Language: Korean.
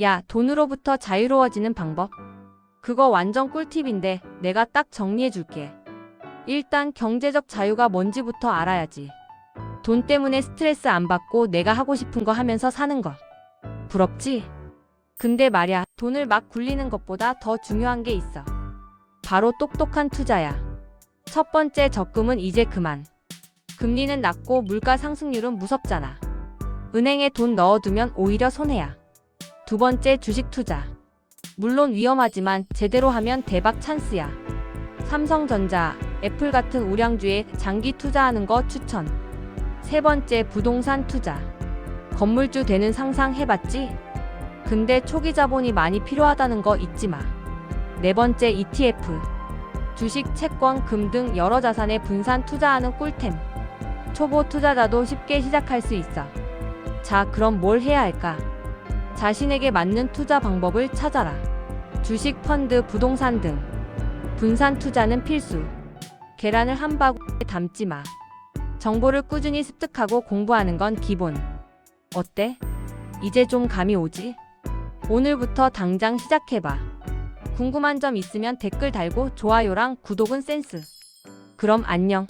야, 돈으로부터 자유로워지는 방법? 그거 완전 꿀팁인데 내가 딱 정리해 줄게. 일단 경제적 자유가 뭔지부터 알아야지. 돈 때문에 스트레스 안 받고 내가 하고 싶은 거 하면서 사는 것. 부럽지? 근데 말야, 돈을 막 굴리는 것보다 더 중요한 게 있어. 바로 똑똑한 투자야. 첫 번째 적금은 이제 그만. 금리는 낮고 물가 상승률은 무섭잖아. 은행에 돈 넣어두면 오히려 손해야. 두 번째 주식 투자. 물론 위험하지만 제대로 하면 대박 찬스야. 삼성전자, 애플 같은 우량주에 장기 투자하는 거 추천. 세 번째 부동산 투자. 건물주 되는 상상 해봤지? 근데 초기 자본이 많이 필요하다는 거 잊지 마. 네 번째 ETF. 주식, 채권, 금 등 여러 자산에 분산 투자하는 꿀템. 초보 투자자도 쉽게 시작할 수 있어. 자, 그럼 뭘 해야 할까? 자신에게 맞는 투자 방법을 찾아라. 주식, 펀드, 부동산 등. 분산 투자는 필수. 계란을 한 바구니에 담지 마. 정보를 꾸준히 습득하고 공부하는 건 기본. 어때? 이제 좀 감이 오지? 오늘부터 당장 시작해봐. 궁금한 점 있으면 댓글 달고 좋아요랑 구독은 센스. 그럼 안녕.